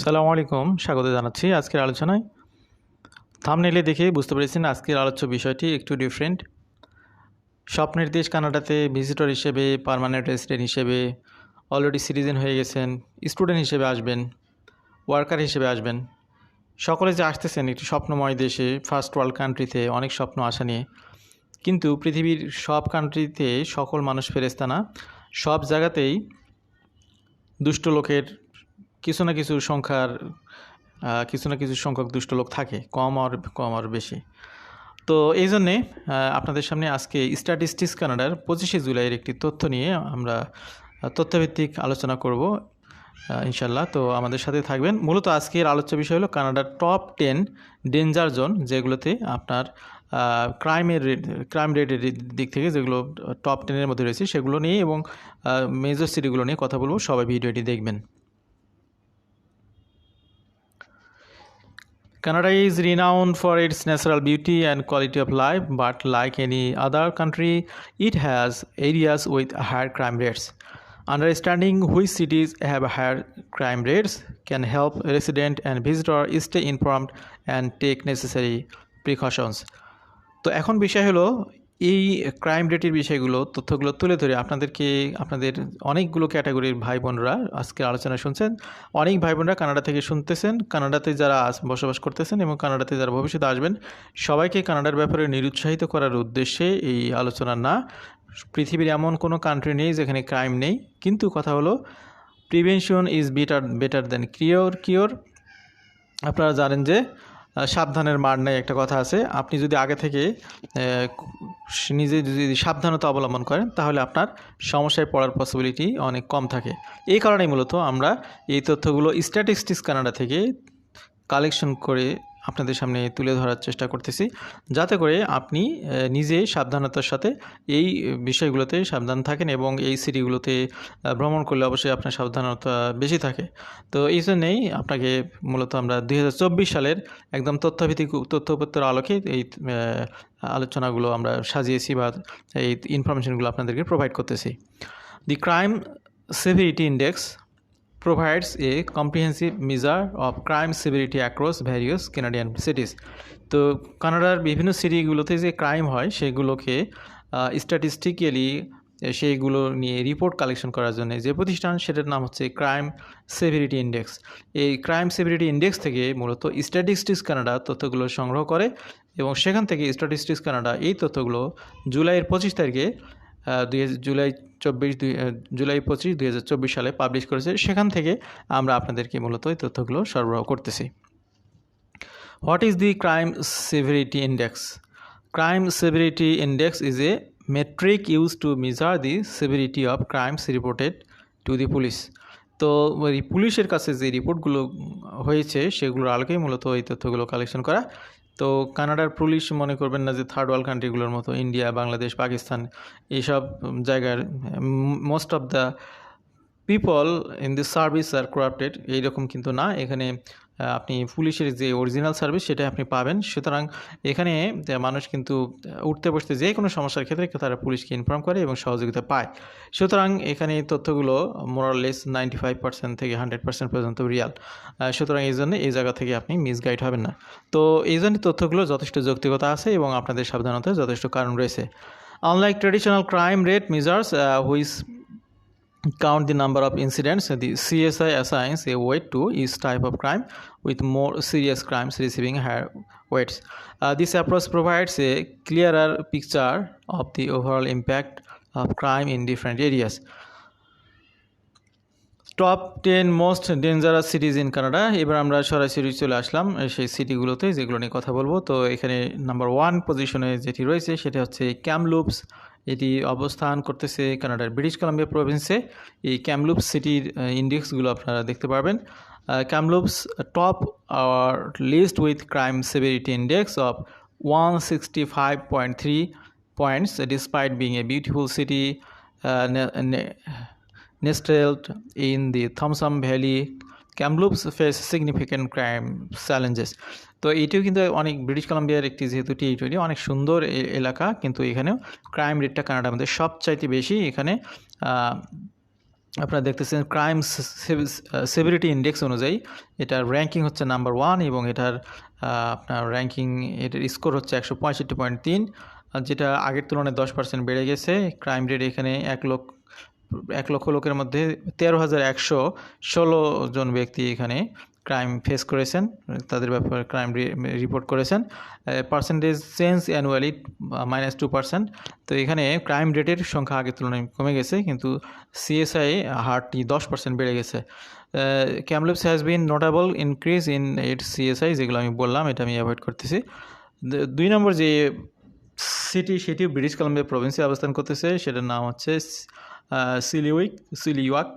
সালামু আলাইকুম, স্বাগত জানাচ্ছি আজকের আলোচনায়। থামনেলে দেখে বুঝতে পেরেছেন আজকের আলোচ্য বিষয়টি একটু ডিফারেন্ট স্বপ্নের দেশ কানাডাতে ভিজিটর হিসেবে পার্মানেন্ট রেসিডেন্ট হিসেবে অলরেডি সিটিজেন হয়ে গেছেন স্টুডেন্ট হিসেবে আসবেন ওয়ার্কার হিসেবে আসবেন। সকলে যে আসতেছেন একটি স্বপ্নময় দেশে ফার্স্ট ওয়ার্ল্ড কান্ট্রিতে অনেক স্বপ্ন আসা নিয়ে। কিন্তু পৃথিবীর সব কান্ট্রিতে সকল মানুষ ফেরেস্তা না সব জায়গাতেই দুষ্ট লোকের কিছু না কিছু সংখ্যার কিছু না কিছু সংখ্যক দুষ্ট লোক থাকে, কম আর কম আর বেশি। তো এই জন্যে আপনাদের সামনে আজকে স্ট্যাটিস্টিক্স কানাডার পঁচিশে জুলাইয়ের একটি তথ্য নিয়ে আমরা তথ্যভিত্তিক আলোচনা করব ইনশাল্লাহ তো আমাদের সাথে থাকবেন। মূলত আজকের আলোচ্য বিষয় হলো কানাডার টপ টেন ডেঞ্জার জোন যেগুলোতে আপনার ক্রাইমের ক্রাইম রেটের দিক থেকে যেগুলো টপ টেনের মধ্যে রয়েছে, সেগুলো নিয়ে এবং মেজর সিটিগুলো নিয়ে কথা বলব। সবাই ভিডিওটি দেখবেন। Canada is renowned for its natural beauty and quality of life, but like any other country, it has areas with higher crime rates. Understanding which cities have higher crime rates can help resident and visitor stay informed and take necessary precautions. তো এখন বিষয় হলো এই crime রেটের বিষয়গুলো, তথ্যগুলো তুলে ধরে আপনাদেরকে, আপনাদের অনেকগুলো ক্যাটাগরির ভাই বোনরা আজকের আলোচনা শুনছেন। অনেক ভাই বোনরা কানাডা থেকে শুনতেছেন। কানাডাতে যারা বসবাস করতেছেন এবং কানাডাতে যারা ভবিষ্যতে আসবেন, সবাইকে কানাডার ব্যাপারে নিরুৎসাহিত করার উদ্দেশ্যে এই আলোচনা না। পৃথিবীর এমন কোনো কান্ট্রি নেই যেখানে ক্রাইম নেই। কিন্তু কথা হলো prevention is better better than cure cure আপনারা জানেন যে সাবধানের মার নেই একটা কথা আছে। আপনি যদি আগে থেকে নিজে যদি সাবধানতা অবলম্বন করেন, তাহলে আপনার সমস্যায় পড়ার পসিবিলিটি অনেক কম থাকে। এই কারণেই মূলত আমরা এই তথ্যগুলো স্ট্যাটিস্টিক্স কানাডা থেকে কালেকশন করে আপনাদের সামনে তুলে ধরার চেষ্টা করতেছি। যাতে করে আপনি নিজে সাবধানতার সাথে এই বিষয়গুলোতে সাবধান থাকেন এবং এই সিটিগুলোতে ভ্রমণ করলে অবশ্যই আপনার সাবধানতা বেশি থাকে। তো এই জন্যেই আপনাকে মূলত আমরা দুই হাজার চব্বিশ সালের একদম তথ্যভিত্তিক তথ্যপত্রের আলোকে এই আলোচনাগুলো আমরা সাজিয়েছি বা এই ইনফরমেশনগুলো আপনাদেরকে প্রোভাইড করতেছি। The crime severity index provides a comprehensive measure of crime severity across various Canadian cities. তো কানাডার বিভিন্ন সিটিগুলোতে যে ক্রাইম হয়, সেগুলোকে স্ট্যাটিস্টিক্যালি সেইগুলো নিয়ে রিপোর্ট কালেকশন করার জন্য যে প্রতিষ্ঠান, সেটার নাম হচ্ছে ক্রাইম সেভিরিটি ইন্ডেক্স এই ক্রাইম সেভিরিটি ইন্ডেক্স থেকে মূলত স্ট্যাটিস্টিক্স কানাডা তথ্যগুলো সংগ্রহ করে এবং সেখান থেকে স্ট্যাটিস্টিক্স কানাডা এই তথ্যগুলো জুলাইয়ের পঁচিশ তারিখে দুই হাজার- জুলাই চব্বিশ দুই জুলাই পঁচিশ দুই হাজার চব্বিশ সালে পাবলিশ করেছে। সেখান থেকে আমরা আপনাদেরকে মূলত এই তথ্যগুলো সরবরাহ করতেছি। What is the crime severity index crime severity index is a metric use to measure the severity of crimes reported to the police তো পুলিশের কাছে যে রিপোর্টগুলো হয়েছে, সেগুলোর আলোকেই মূলত এই তথ্যগুলো কালেকশন করা। তো কানাডার পুলিশ মনে করবেন না যে থার্ড ওয়ার্ল্ড কান্ট্রিগুলোর মতো ইন্ডিয়া বাংলাদেশ পাকিস্তান এইসব জায়গার most of the people in this service R corrupted এইরকম কিন্তু না। এখানে আপনি পুলিশের যে অরিজিনাল সার্ভিস সেটা আপনি পাবেন। সুতরাং এখানে মানুষ কিন্তু উঠতে বসতে যে কোনো সমস্যার ক্ষেত্রে তারা পুলিশকে ইনফর্ম করে এবং সহযোগিতা পায়। সুতরাং এখানে তথ্যগুলো more or less ninety five percent থেকে হান্ড্রেড পার্সেন্ট পর্যন্ত রিয়াল সুতরাং এই জন্য এই জায়গা থেকে আপনি মিসগাইড হবেন না। তো এই জন্য তথ্যগুলো যথেষ্ট যৌক্তিকতা আছে এবং আপনাদের সাবধানতার যথেষ্ট কারণ রয়েছে। Unlike traditional crime rate measures which count the number of incidents, the CSI assigns a weight to each type of crime, with more serious crimes receiving higher weights. Uh, this approach provides a clearer picture of the overall impact of crime in different areas. Top ten most dangerous cities in Canada এবার আমরা সরাসরি চলে আসলাম সেই সিটিগুলোতে যেগুলো নিয়ে কথা বলব তো এখানে নাম্বার ওয়ান পজিশনে যেটি রয়েছে সেটা হচ্ছে ক্যামলুপস এটি অবস্থান করতেছে কানাডার ব্রিটিশ কলাম্বিয়া প্রভিন্সে এই ক্যামলুপস সিটির ইন্ডেক্সগুলো আপনারা দেখতে পারবেন Kamloops top R list with crime severity index of one sixty five point three points uh, despite being a beautiful city uh, ne- ne- nestled in the Thompson Valley. Kamloops face significant crime challenges. তো এটিও কিন্তু অনেক British কলাম্বিয়ার একটি যেহেতু territory অনেক সুন্দর এলাকা। কিন্তু এখানেও ক্রাইম রেটটা কানাডার মধ্যে সবচাইতে বেশি। এখানে আপনারা দেখতেছেন ক্রাইম সেভিরিটি ইন্ডেক্স অনুযায়ী এটার র্যাঙ্কিং হচ্ছে নাম্বার ওয়ান এবং এটার আপনার র্যাঙ্কিং এটার স্কোর হচ্ছে একশো পঁয়ষট্টি পয়েন্ট তিন। যেটা আগের তুলনায় দশ পার্সেন্ট বেড়ে গেছে। ক্রাইম রেট এখানে এক লক্ষ এক লক্ষ লোকের মধ্যে তেরো হাজার একশো ষোলো জন ব্যক্তি এখানে ক্রাইম ফেস করেছেন, তাদের ব্যাপারে ক্রাইম রিপোর্ট করেছেন। Percentage change annually minus two percent তো এখানে ক্রাইম রেটের সংখ্যা আগের তুলনায় কমে গেছে, কিন্তু সিএসআই হারটি দশ পার্সেন্ট বেড়ে গেছে। Kamloops has been notable increase in it CSI যেগুলো আমি বললাম, এটা আমি অ্যাভয়েড করতেছি। দুই নম্বর যে সিটি সেটি ব্রিটিশ কলাম্বিয়া প্রভিন্সে অবস্থান করতেছে, সেটার নাম হচ্ছে Chilliwack Chilliwack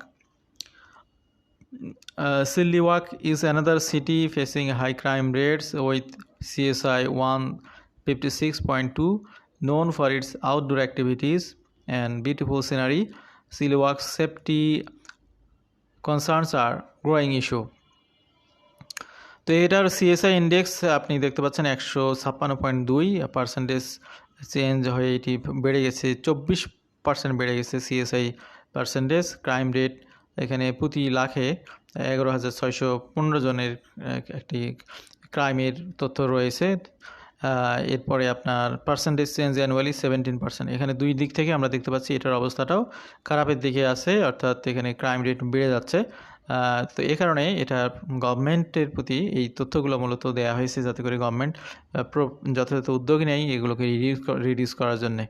Uh, Silliwak is another city facing high crime rates with CSI 156.2, known for its outdoor activities and beautiful scenery. Silliwak's safety concerns are growing issue. তো এটার সিএসআই ইন্ডেক্স আপনি দেখতে পাচ্ছেন একশো ছাপ্পান্ন পয়েন্ট দুই পার্সেন্টেজ চেঞ্জ হয়ে এটি বেড়ে গেছে চব্বিশ পার্সেন্ট বেড়ে গেছে সিএসআই পার্সেন্টেজ ক্রাইম রেট এখানে প্রতি লাখে এগারো হাজার ছয়শো পনেরো জনের একটি ক্রাইমের তথ্য রয়েছে। এরপরে আপনার percentage change annually seventeen percent এখানে দুই দিক থেকে আমরা দেখতে পাচ্ছি এটার অবস্থাটাও খারাপের দিকে আছে, অর্থাৎ এখানে ক্রাইম রেট বেড়ে যাচ্ছে। তো এই কারণে এটা গভর্নমেন্টের প্রতি এই তথ্যগুলো মূলত দেওয়া হয়েছে যাতে করে গভর্নমেন্ট যথাযথ উদ্যোগ নেয় এগুলোকে রিডিউস করার জন্যে।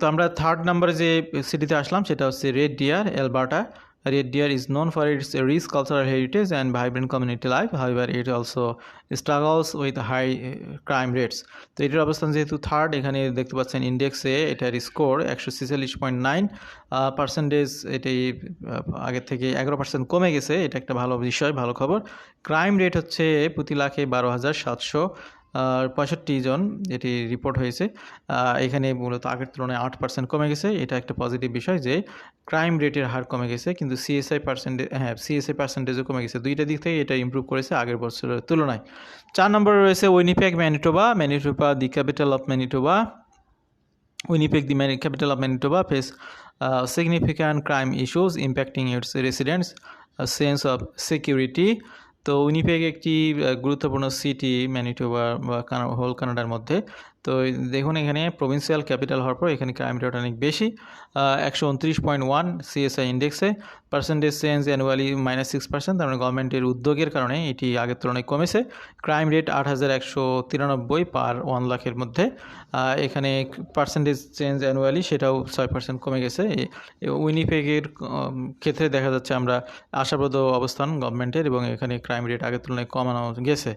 তো আমরা থার্ড নাম্বারে যে সিটিতে আসলাম সেটা হচ্ছে Red Deer Alberta Red Deer is known for its rich cultural heritage and vibrant community life however it also struggles with high crime rates তো এটার অবস্থান যেহেতু থার্ড এখানে দেখতে পাচ্ছেন ইন্ডেক্সে এটার স্কোর একশো ছেচল্লিশ পয়েন্ট নাইন পার্সেন্টেজ এটি আগের থেকে এগারো পার্সেন্ট কমে গেছে। এটা একটা ভালো বিষয়, ভালো খবর। ক্রাইম রেট হচ্ছে প্রতি লাখে বারো হাজার সাতশো পঁয়ষট্টি জন এটি রিপোর্ট হয়েছে। এখানে মূলত আগের তুলনায় আট পার্সেন্ট কমে গেছে। এটা একটা পজিটিভ বিষয় যে ক্রাইম রেটের হার কমে গেছে কিন্তু সিএসআই পার্সেন্টেজ হ্যাঁ সিএসআই পার্সেন্টেজও কমে গেছে। দুইটা দিক থেকে এটা ইম্প্রুভ করেছে আগের বছরের তুলনায়। চার নম্বরে রয়েছে Winnipeg Manitoba Manitoba the capital of Manitoba Winnipeg, mani- capital of Manitoba, face uh, significant crime issues impacting its a sense of security. তো উইনিপেগ একটি গুরুত্বপূর্ণ সিটি ম্যানিটোবা বা হোল কানাডার মধ্যে। তো দেখুন, এখানে প্রভিন্সিয়াল ক্যাপিটাল হওয়ার পর এখানে ক্রাইম রেট অনেক বেশি একশো উনত্রিশ point one CSI ইন্ডেক্সে percentage change annually minus six percent তার মানে গভর্নমেন্টের উদ্যোগের কারণে এটি আগের তুলনায় কমেছে। ক্রাইম রেট আট হাজার একশো তিরানব্বই পার ওয়ান লাখের মধ্যে এখানে পার্সেন্টেজ চেঞ্জ অ্যানুয়ালি সেটাও ছয় পার্সেন্ট কমে গেছে। উইনিপেগের ক্ষেত্রে দেখা যাচ্ছে আমরা আশাপ্রদ অবস্থান গভর্নমেন্টের এবং এখানে ক্রাইম রেট আগের তুলনায় কমানো গেছে।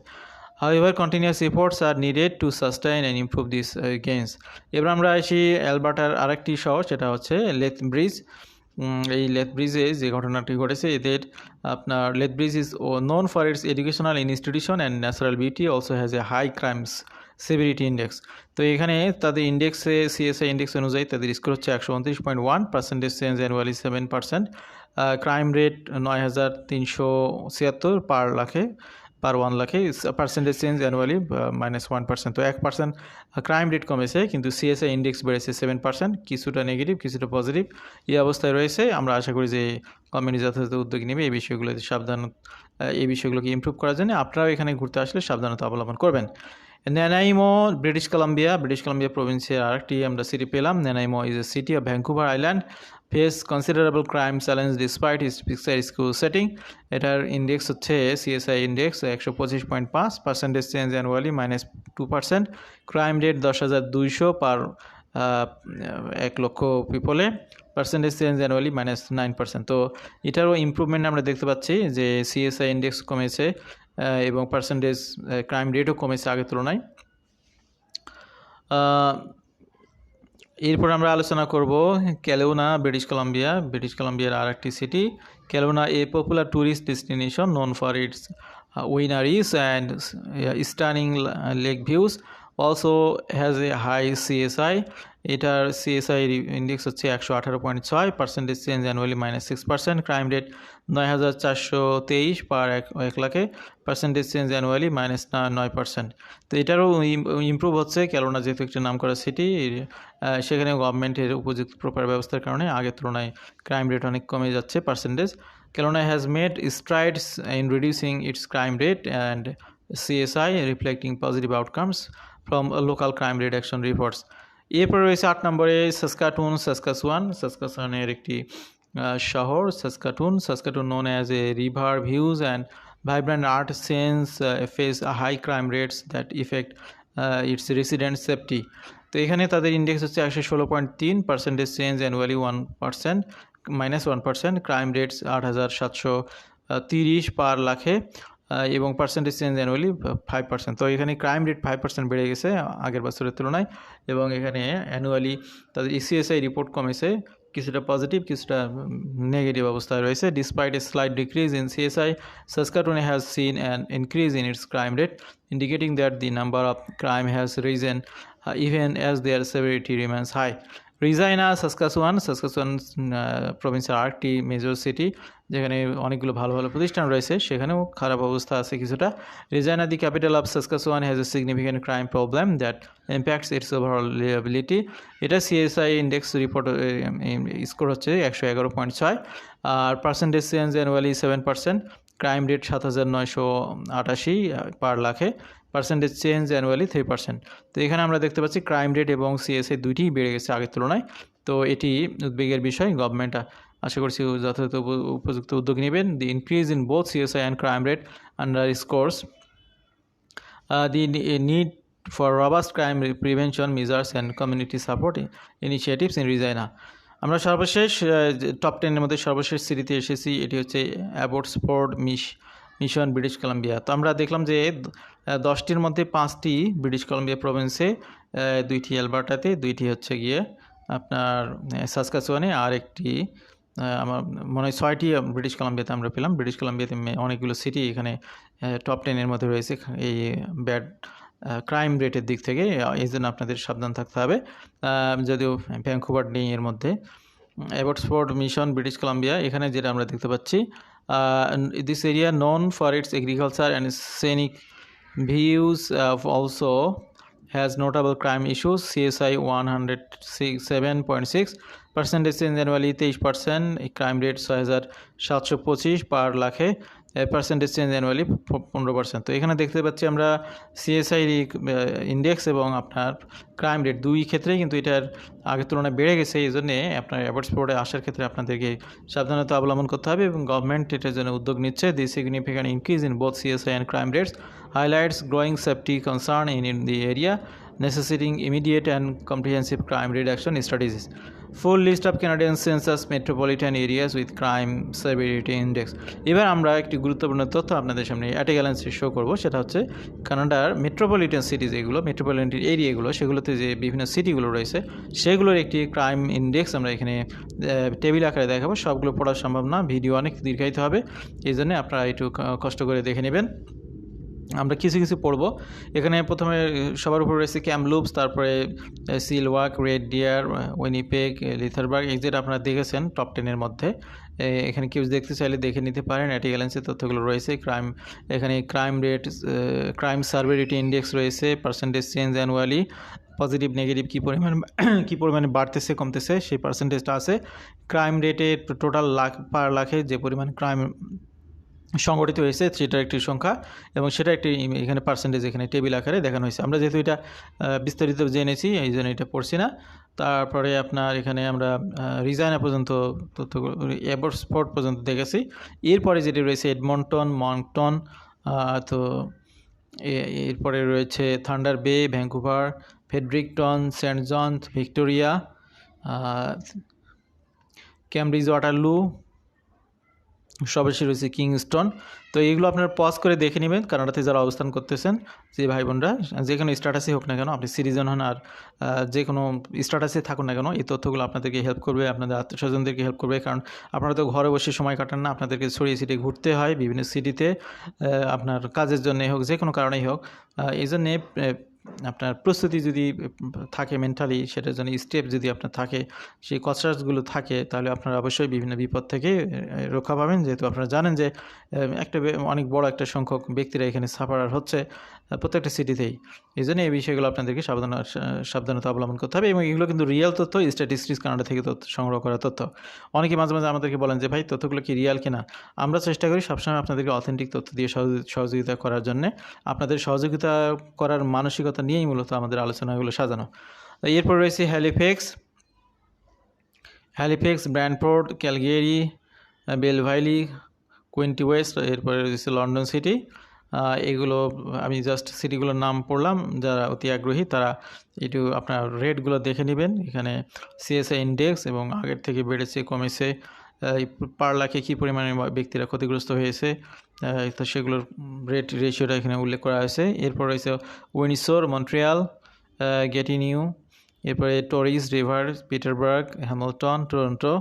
However, continuous efforts are needed to sustain and improve these uh, gains. এবার আমরা আসি অ্যালবার্টার আরেকটি শহর সেটা হচ্ছে লেথ ব্রিজ এই লেথ ব্রিজে যে ঘটনাটি ঘটেছে এদের আপনার Lethbridge is known for its educational institution and natural beauty also has a high crimes severity index তো এখানে তাদের ইন্ডেক্সে সিএসআই ইন্ডেক্স অনুযায়ী তাদের স্কোর হচ্ছে একশো উনত্রিশ point one percentage change annually seven percent crime rate নয় হাজার তিনশো ছিয়াত্তর পার লাখে। পার ওয়ান লাখে percentage change annually minus one percent তো এক পার্সেন্ট ক্রাইম রেট কমেছে, কিন্তু সিএসআই ইন্ডেক্স বেড়েছে সেভেন পার্সেন্ট কিছুটা নেগেটিভ কিছুটা পজিটিভ এই অবস্থায় রয়েছে। আমরা আশা করি যে গভর্নমেন্ট যথাযথ উদ্যোগ নেবে, এই বিষয়গুলোতে সাবধান এই বিষয়গুলোকে ইম্প্রুভ করার জন্য। আপনারাও এখানে ঘুরতে আসলে সাবধানতা অবলম্বন করবেন। Nanaimo British Columbia British Columbia প্রভিন্সের আরেকটি আমরা সিটি পেলাম। Nanaimo is a city of Vancouver Island face considerable crime challenge despite its picturesque setting এটার ইন্ডেক্স হচ্ছে সিএসআই ইন্ডেক্স একশো পঁচিশ পয়েন্ট পাঁচ percentage change annually minus two percent crime rate দশ হাজার দুইশো পার এক লক্ষ পিপলে percentage change annually minus nine percent তো এটারও ইমপ্রুভমেন্ট আমরা দেখতে পাচ্ছি যে সিএসআই ইন্ডেক্স কমেছে এবং পার্সেন্টেজ ক্রাইম রেটও কমেছে আগের তুলনায়। এরপর আমরা আলোচনা করব ক্যালোনা ব্রিটিশ কলাম্বিয়া ব্রিটিশ কলাম্বিয়ার আর একটি city Kelowna a popular tourist destination known for its wineries and stunning lake views also has a high CSI এটার সিএসআই ইন্ডেক্স হচ্ছে একশো আঠারো পয়েন্ট ছয় percentage change annually minus six percent crime rate নয় হাজার চারশো তেইশ পার এক এক লাখে পার্সেন্টেজ চেঞ্জ অ্যানুয়ালি মাইনাস নয় পার্সেন্ট তো এটারও ইমপ্রুভ হচ্ছে, কেননা যেহেতু একটি নাম করা সিটি সেখানে গভর্নমেন্টের উপযুক্ত প্রপার ব্যবস্থার কারণে আগের তুলনায় ক্রাইম রেট অনেক কমে যাচ্ছে percentage Kelowna has made strides in reducing its crime rate and CSI reflecting positive outcomes from local crime reduction reports. এরপরে রয়েছে আট নম্বরে সাসকাটুন সাসকাসওয়ান সাসকাসওয়ানের একটি শহর Saskatoon Saskatoon known as a river views and vibrant art uh, face a high crime rates that affect uh, its তো এখানে তাদের ইন্ডেক্স হচ্ছে একশো ষোলো পয়েন্ট তিন percentage change annually one percent minus one percent crime rates আট হাজার সাতশো তিরিশ পার লাখে এবং percentage change annually five percent তো এখানে ক্রাইম রেট ফাইভ পার্সেন্ট বেড়ে গেছে আগের বছরের তুলনায় এবং এখানে অ্যানুয়ালি তাদের E ইসিএসআই রিপোর্ট কমেছে, কিছুটা পজিটিভ কিছুটা নেগেটিভ অবস্থায় রয়েছে। Despite a slide decrease in CSI সাসকাটুনে has seen an increase in its crime rate indicating that the number of crime has risen even as their severity remains high Regina Saskatchewan Saskatchewan প্রভিন্সের আরেকটি major city যেখানে অনেকগুলো ভালো ভালো প্রতিষ্ঠান রয়েছে, সেখানেও খারাপ অবস্থা আছে কিছুটা। Regina the capital of Saskatchewan has a significant crime problem that impacts its overall liability এটা সিএসআই ইন্ডেক্স রিপোর্ট স্কোর হচ্ছে একশো এগারো পয়েন্ট ছয়, আর percentage change annually seven percent crime rate সাত হাজার নয়শো আটাশি পার লাখে percentage change annually three percent তো এখানে আমরা দেখতে পাচ্ছি ক্রাইম রেট এবং সিএসআই দুইটিই বেড়ে গেছে আগের তুলনায়। তো এটি উদ্বেগের বিষয় গভর্নমেন্ট আশা করছি যথাযথ উপ- উপযুক্ত উদ্যোগ নেবেন। The increase in both CSI and crime rate underscores uh, for robust crime re- prevention measures and community support i- initiatives in Regina. আমরা সর্বশেষ টপ টেনের মধ্যে সর্বশেষ সিটিতে এসেছি। এটি হচ্ছে অ্যাবোর্ড স্পোর্ট মিশ মিশন ব্রিটিশ কলাম্বিয়া। তো আমরা দেখলাম যে দশটির মধ্যে পাঁচটি ব্রিটিশ কলাম্বিয়া প্রভিন্সে দুইটি অ্যালবার্টাতে, দুইটি হচ্ছে গিয়ে আপনার সাসকাসওয়ানে আর একটি আমার মনে হয় ছয়টি ব্রিটিশ কলাম্বিয়াতে আমরা পেলাম। ব্রিটিশ কলাম্বিয়াতে অনেকগুলো সিটি এখানে টপ টেনের মধ্যে রয়েছে। এই ব্যাড ক্রাইম রেটের দিক থেকে এই জন্য আপনাদের সাবধান থাকতে হবে। যদিও ভ্যাঙ্কুভার নেই এর মধ্যে। অ্যাবটসফোর্ড মিশন ব্রিটিশ কলাম্বিয়া, এখানে যেটা আমরা দেখতে পাচ্ছি this area known for its agriculture and scenic views also has notable crime issues CSI 107.6 percentage change annually 23 percent crime rate ছয় হাজার সাতশো পঁচিশ পার লাখে পার্সেন্টেজ চেঞ্জ অ্যানুয়ালি পনেরো পার্সেন্ট তো এখানে দেখতে পাচ্ছি আমরা সিএসআই ইন্ডেক্স এবং আপনার ক্রাইম রেট দুই ক্ষেত্রেই কিন্তু এটার আগের তুলনায় বেড়ে গেছে। এই জন্যে আপনার অ্যাওয়ার্ড স্পোর্টে আসার ক্ষেত্রে আপনাদেরকে সাবধানতা অবলম্বন করতে হবে এবং গভর্নমেন্ট এটার জন্য উদ্যোগ নিচ্ছে। The significant increase in both CSI and crime rates highlights growing safety concern in in the area necessitating immediate and comprehensive crime reduction strategies. Full list of Canadian census metropolitan areas with crime severity index. এবার আমরা একটি গুরুত্বপূর্ণ তথ্য আপনাদের সামনে at show করব সেটা হচ্ছে কানাডার মেট্রোপলিটন সিটি যেগুলো মেট্রোপলিটন এরিয়াগুলো, সেগুলোতে যে বিভিন্ন সিটিগুলো রয়েছে, সেগুলোর একটি ক্রাইম ইন্ডেক্স আমরা এখানে টেবিল আকারে দেখাবো সবগুলো পড়া সম্ভব না ভিডিও অনেক দীর্ঘায়িত হবে, এই জন্য আপনারা একটু কষ্ট করে দেখে নেবেন আমরা কিছু কিছু পড়ব। এখানে প্রথমে সবার উপর রয়েছে ক্যামলুপস তারপরে Chilliwack Red Deer Winnipeg Lethbridge exit আপনারা দেখেছেন টপ টেনের মধ্যে। এখানে কেউ দেখতে চাইলে দেখে নিতে পারেন। অ্যাটি গ্যালেন্সের তথ্যগুলো রয়েছে। ক্রাইম এখানে crime rate crime severity index রয়েছে। Percentage change annually positive negative কী পরিমাণ, কী পরিমাণে বাড়তেছে, কমতেছে, সেই পার্সেন্টেজটা আছে। ক্রাইম রেটে টোটাল লাখ পার লাখে যে পরিমাণ ক্রাইম সংগঠিত হয়েছে সেটার একটি সংখ্যা এবং সেটা একটি এখানে পার্সেন্টেজ এখানে টেবিল আকারে দেখানো হয়েছে। আমরা যেহেতু এটা বিস্তারিত জেনেছি এই জন্য এটা পড়ছি না। তারপরে আপনার এখানে আমরা রিজাইনা পর্যন্ত তথ্যগুলো এবার স্পট পর্যন্ত দেখেছি। এরপরে যেটি রয়েছে এডমন্টন মন্টন আহ, তো এরপরে রয়েছে Thunder Bay Vancouver Fredericton Saint John Victoria Cambridge Waterloo সর্বশেষ রয়েছে কিংস্টন। তো এইগুলো আপনারা পজ করে দেখে নেবেন, কানাডাতে যারা অবস্থান করতেছেন, যে ভাই বোনরা যে কোনো স্ট্যাটাসে হোক না কেন, আপনি সিটিজেন হন আর যে কোনো স্ট্যাটাসে থাকুন না কেন, এই তথ্যগুলো আপনাদেরকে হেল্প করবে, আপনাদের আত্মীয় স্বজনদেরকে হেল্প করবে, কারণ আপনারা তো ঘরে বসে সময় কাটান না, আপনাদেরকে ছড়িয়ে ছিটিয়ে ঘুরতে হয় বিভিন্ন সিটিতে আপনার কাজের জন্যই হোক, যে কোনো কারণেই হোক। এই জন্যে আপনার প্রস্তুতি যদি থাকে মেন্টালি সেটার জন্য স্টেপ যদি আপনার থাকে, সেই কনসাসগুলো থাকে, তাহলে আপনারা অবশ্যই বিভিন্ন বিপদ থেকে রক্ষা পাবেন। যেহেতু আপনারা জানেন যে একটা অনেক বড় একটা সংখ্যক ব্যক্তিরা এখানে সাফারার হচ্ছে প্রত্যেকটা সিটিতেই এই জন্য এই বিষয়গুলো আপনাদেরকে সাবধান সাবধানতা অবলম্বন করতে হবে এবং এগুলো কিন্তু রিয়েল তথ্য স্ট্যাটিস্টিক্স কানাডা থেকে তথ্য, সংগ্রহ করা তথ্য। অনেকে মাঝে মাঝে আমাদেরকে বলেন যে, ভাই, তথ্যগুলো কি রিয়াল কিনা? আমরা চেষ্টা করি সবসময় আপনাদেরকে অথেন্টিক তথ্য দিয়ে সহযোগি- সহযোগিতা করার জন্য। আপনাদের সহযোগিতা করার মানসিকতা নিয়েই মূলত আমাদের আলোচনাগুলো সাজানো। এরপর রয়েছে হ্যালিফেক্স হ্যালিফেক্স ব্র্যান্ডফোর্ড ক্যালগেরি বেলভাইলি কুইন্টি ওয়েস্ট এরপরে রয়েছে লন্ডন সিটি এগুলো, আমি জাস্ট সিটিগুলোর নাম পড়লাম, যারা অতি আগ্রহী, তারা একটু আপনার রেটগুলো দেখে নেবেন। এখানে সিএসআই ইন্ডেক্স এবং আগের থেকে বেড়েছে, কমেছে। পার লাখে কী পরিমাণে ব্যক্তিরা ক্ষতিগ্রস্ত হয়েছে তো সেগুলোর রেট রেশিওটা এখানে উল্লেখ করা হয়েছে। এরপর রয়েছে উইনিসোর মন্ট্রিয়াল গেটিনিউ এরপরে Trois, Rivieres, Peterborough, Hamilton, Toronto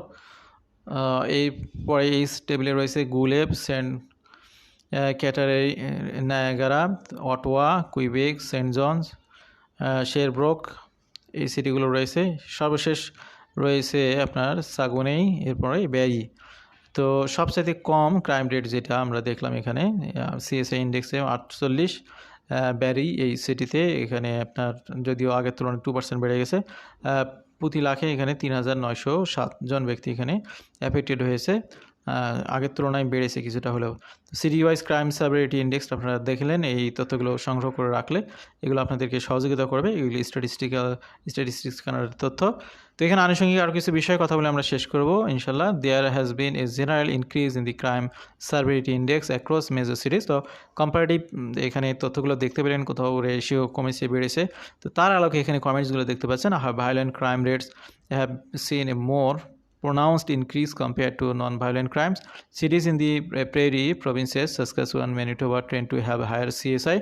এরপরে এই টেবিলে রয়েছে Guelph, Saint Catharines, Niagara, Ottawa, Quebec, Saint John's Sherbrooke, এই সিটিগুলো রয়েছে। সর্বশেষ রয়েছে আপনার সাগুনেই, এরপরে ব্যারি। তো সবচাইতে কম ক্রাইম রেট যেটা আমরা দেখলাম এখানে সিএসআই ইন্ডেক্সে আটচল্লিশ ব্যারি এই সিটিতে এখানে আপনার যদিও আগের তুলনায় টু পার্সেন্ট বেড়ে গেছে প্রতি লাখে এখানে তিন হাজার নয়শো সাতজন ব্যক্তি এখানে অ্যাফেক্টেড হয়েছে। আগের তুলনায় বেড়েছে কিছুটা হলেও। City wise crime severity index আপনারা দেখলেন, এই তথ্যগুলো সংগ্রহ করে রাখলে এগুলো আপনাদেরকে সহযোগিতা করবে, এগুলি স্ট্যাটিস্টিক্যাল স্ট্যাটিস্টিক্স তথ্য। তো এখানে আনুষঙ্গিক আরও কিছু বিষয়ে কথা বলে আমরা শেষ করব ইনশাল্লাহ there has been a general increase in the crime severity index across major cities তো কম্পারেটিভ এখানে তথ্যগুলো দেখতে পেলেন, কোথাও রেশিও কমেছে, বেড়েছে। তো তার আলোকে এখানে কমেন্টসগুলো দেখতে পাচ্ছেন violent crime rates have seen a more pronounced increase compared to non-violent crimes. Cities in the uh, prairie provinces, Saskatchewan, Manitoba, tend to have higher CSI.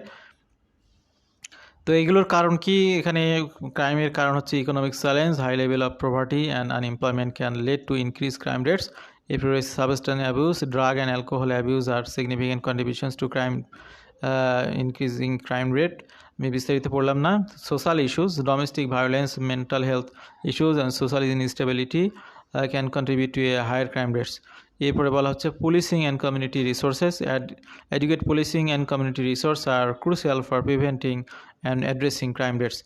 তো এইগুলোর কারণ কি এখানে ক্রাইমের কারণ হচ্ছে economic challenge high level of property and unemployment can lead to increase crime rates If there is substance abuse, drug and alcohol abuse are significant contributions to crime, uh, increasing crime rate. আমি বিস্তারিত পড়লাম না social issues domestic violence mental health issues and social instability can contribute to a higher crime rates এরপরে বলা হচ্ছে policing and community resources educate policing and community resource are crucial for preventing and addressing crime rates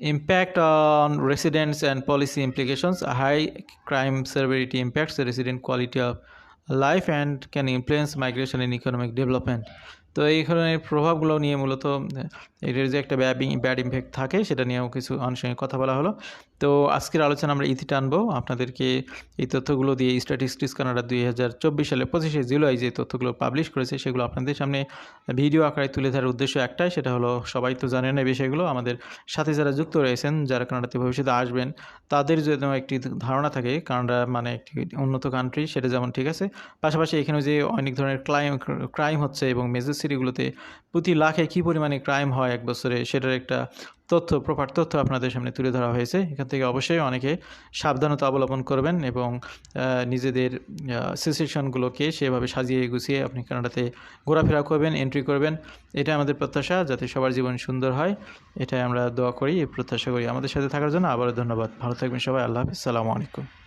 residents and policy implications. A high crime severity impacts the resident quality of life and can influence migration and economic development. তো এই ধরনের প্রভাবগুলো নিয়ে মূলত এটার যে একটা bad bad impact থাকে, সেটা নিয়েও কিছু আনুষঙ্গিক কথা বলা হলো। তো আজকের আলোচনা আমরা ইতি টানবো। আপনাদেরকে এই তথ্যগুলো দিয়ে স্ট্যাটিস্টিক্স কানাডা দুই হাজার চব্বিশ সালে পঁচিশে জুলাই যে তথ্যগুলো পাবলিশ করেছে, সেগুলো আপনাদের সামনে ভিডিও আকারে তুলে ধরার উদ্দেশ্য একটাই, সেটা হলো সবাই তো জানেন এই বিষয়গুলো। আমাদের সাথে যারা যুক্ত রয়েছেন, যারা কানাডাতে ভবিষ্যতে আসবেন, তাদের যেন একটি ধারণা থাকে কানাডা মানে একটি উন্নত কান্ট্রি সেটা যেমন ঠিক আছে। পাশাপাশি এখানে যে অনেক ধরনের ক্রাইম ক্রাইম হচ্ছে এবং মেজর সিটিগুলোতে প্রতি লাখে কী পরিমাণে ক্রাইম হয় এক বছরে সেটার একটা তথ্য প্রপার তথ্য আপনাদের সামনে তুলে ধরা হয়েছে। এখান থেকে অবশ্যই অনেকে সাবধানতা অবলম্বন করবেন এবং নিজেদের সিচুয়েশনগুলোকে সেভাবে সাজিয়ে গুছিয়ে আপনি কানাডাতে ঘোরাফেরা করবেন এন্ট্রি করবেন। এটা আমাদের প্রত্যাশা যাতে সবার জীবন সুন্দর হয়। এটাই আমরা দোয়া করি, প্রত্যাশা করি। আমাদের সাথে থাকার জন্য আবারও ধন্যবাদ। ভালো থাকবেন সবাই। আল্লাহ হাফিজ। সালামু আলাইকুম।